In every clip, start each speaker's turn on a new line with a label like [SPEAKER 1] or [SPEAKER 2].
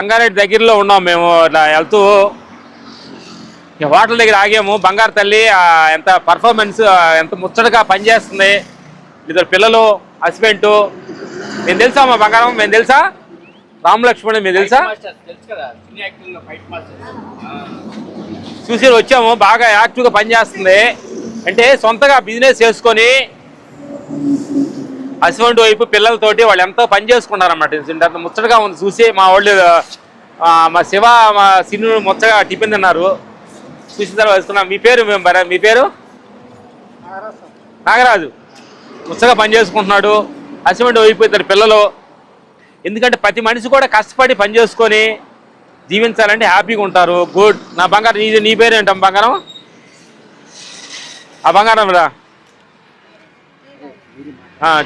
[SPEAKER 1] రంగారెడ్డి దగ్గరలో ఉన్నాం మేము ఇట్లా వెళ్తూ. హోటల్ దగ్గర ఆగాము. బంగారు తల్లి ఎంత పర్ఫార్మెన్స్ ఎంత ముచ్చటగా పనిచేస్తుంది. ఇద్దరు పిల్లలు హస్బెండ్ మేము తెలుసా మా బంగారం? మేము తెలుసా? రామ్ లక్ష్మణ్ మేము తెలుసా చూసి వచ్చాము. బాగా యాక్టివ్గా పనిచేస్తుంది. అంటే సొంతగా బిజినెస్ చేసుకొని హస్బెండ్ వైపు పిల్లలతోటి వాళ్ళు ఎంతో పని చేసుకున్నారన్నమాట. ఇంత అంత ముచ్చటగా ఉంది. చూసి మా వాళ్ళు మా శివ మా సిన్ను ముచ్చగా టిఫిన్ తిన్నారు. చూసిన తర్వాత వేసుకున్నాం. మీ పేరు మేము మీ పేరు? నాగరాజు. ముచ్చగా పని చేసుకుంటున్నాడు. హస్బెండ్ వైపు ఇద్దరు పిల్లలు. ఎందుకంటే ప్రతి మనిషి కూడా కష్టపడి పని చేసుకొని జీవించాలంటే హ్యాపీగా ఉంటారు. గుడ్. నా బంగారం నీ నీ పేరు బంగారం? ఆ బంగారం రా.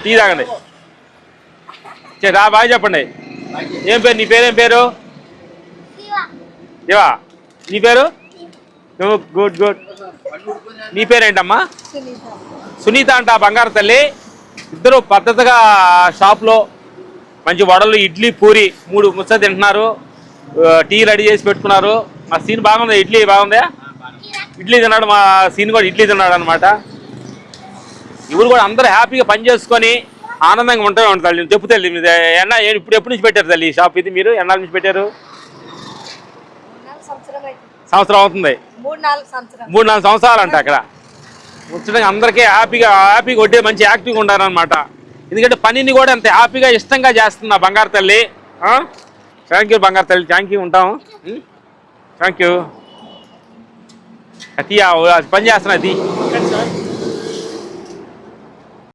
[SPEAKER 1] టీ తాగండి. చే, రా బాగా చెప్పండి. ఏం పేరు నీ పేరు పేరు? దేవా నీ పేరు? నువ్వు గుడ్ గుడ్. నీ పేరేంటమ్మా? సునీత అంట బంగారు తల్లి. ఇద్దరు పద్ధతిగా షాప్లో మంచి వడలు ఇడ్లీ పూరి మూడు ముచ్చ తింటున్నారు. టీ రెడీ చేసి పెట్టుకున్నారు. మా సీన్ బాగుంది? ఇడ్లీ బాగుందా? ఇడ్లీ తిన్నాడు మా సీన్ కూడా ఇడ్లీ తిన్నాడు అనమాట ఇವರು కూడా అందరూ హ్యాపీగా పని చేసుకొని ఆనందంగా ఉంటాయి ఉంటారు తల్లి. చెప్పు తల్లి మీది ఎన్న ఇప్పుడు ఎప్పటి నుంచి పెట్టారు తల్లి ఈ షాప్? ఇది మీరు ఎన్నాళ్ళ నుంచి పెట్టారు?
[SPEAKER 2] సంవత్సరం
[SPEAKER 1] అవుతుంది. మూడు నాలుగు సంవత్సరాలు. అంట అక్కడ. ముచ్చటంగా అందరికీ హ్యాపీగా హ్యాపీగా కొట్టే మంచి యాక్టివ్గా ఉండాలన్నమాట ఎందుకంటే పనిని కూడా అంత హ్యాపీగా ఇష్టంగా చేస్తుంది ఆ బంగారు తల్లి. థ్యాంక్ యూ బంగారు తల్లి. థ్యాంక్ యూ ఉంటాం. థ్యాంక్ యూ అది పని చేస్తున్నా అది.